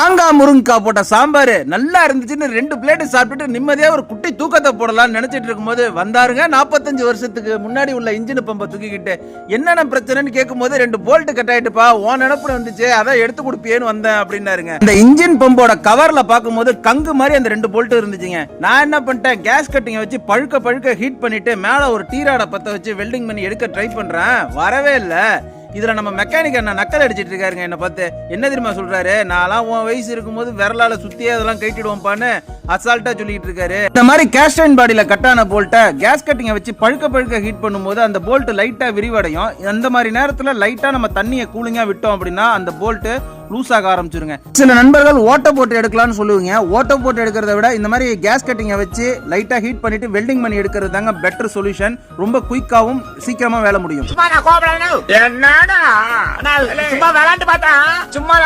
ஆங்கா முருங்கா போட்ட சாம்பார் நல்லா இருந்துச்சுன்னு ரெண்டு பிளேட்டு சாப்பிட்டுட்டு நிம்மதியாக ஒரு குட்டி தூக்கத்தை போடலாம்னு நினச்சிட்டு இருக்கும்போது வந்தாருங்க. நாற்பத்தஞ்சு வருஷத்துக்கு முன்னாடி உள்ள இன்ஜின் பம்பை தூக்கிக்கிட்டு என்னென்ன பிரச்சனைன்னு கேட்கும்போது ரெண்டு போல்ட்டு கட் ஆயிட்டுப்பா உன் நினப்பு வந்துச்சு அதான் எடுத்து கொடுப்பியேன்னு வந்தேன் அப்படின்னாருங்க. இந்த இன்ஜின் பம்போட கவரில் பார்க்கும்போது கங்கு மாதிரி அந்த ரெண்டு போல்ட்டு இருந்துச்சுங்க. நான் என்ன பண்ணிட்டேன் கேஸ் கட்டிங்கை வச்சு பழுக்க பழுக்க ஹீட் பண்ணிட்டு மேலே ஒரு டீராடை பற்ற வச்சு வெல்டிங் பண்ணி எடுக்க ட்ரை பண்ணுறேன் வரவே இல்லை. இதில் நம்ம மெக்கானிக் அண்ணா நக்கல் அடிச்சிட்டு இருக்காருங்க என்னை பார்த்து. என்ன தெரியுமா சொல்கிறாரு நான்லாம் உன் வயசு இருக்கும்போது விரலால் சுற்றியே அதெல்லாம் கைட்டிடுவோம்ப்பான்னு. அசால்ட்டா சொல்லிட்டு இருக்காரு. இந்த மாதிரி கேஸ்டைன் பாடியில கட்டான போல்ட்டை கேஸ் கட்டிங்க வச்சு பழுக்க பழுக்க ஹீட் பண்ணும்போது அந்த போல்ட் லைட்டா விரிவடையும். அந்த மாதிரி நேரத்துல லைட்டா நம்ம தண்ணியை கூலிங்கா விட்டோம் அப்படின்னா அந்த போல்ட் லூஸ் ஆக ஆரம்பிச்சிருங்க. சில நண்பர்கள் ஓட்ட போட்டு எடுக்கலாம்னு சொல்லுவீங்க. ஓட்ட போட்டு எடுக்கிறத விட இந்த மாதிரி கேஸ் கட்டிங்கை வச்சு லைட்டா ஹீட் பண்ணிட்டு வெல்டிங் பண்ணி எடுக்கிறது தாங்க பெட்டர் சொல்யூஷன் ரொம்ப குயிக்காவும் சீக்கிரமா வேலை முடியும். சும்மா நான் கோபப்படணும் என்னடா? சும்மா விளையாண்டு பார்த்தா சும்மா